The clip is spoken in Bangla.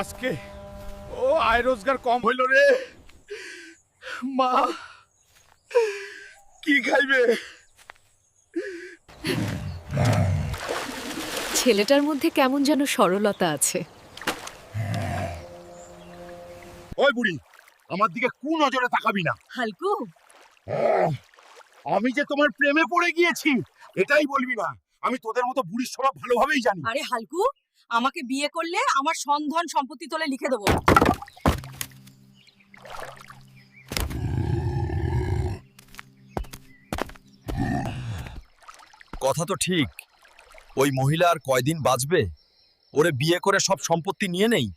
আজকে ও আয় রোজগার কম হইল রে। মা কি খাইবে? ছেলেটার মধ্যে কেমন যেন সরলতা আছে। ওই বুড়ি আমার দিকে কু নজরে তাকাবি না। হালকু। আমি যে তোমার প্রেমে পড়ে গিয়েছি এটাই বলবি না। আমি তোদের মতো বুড়ির স্বভাব ভালোভাবেই জানি। আরে হালকু আমাকে বিয়ে করলে আমার সন্ধান সম্পত্তি তোলে লিখে দেবো। কথা তো ঠিক। ওই মহিলা আর কয়দিন বাঁচবে? ওরে বিয়ে করে সব সম্পত্তি নিয়ে নেই?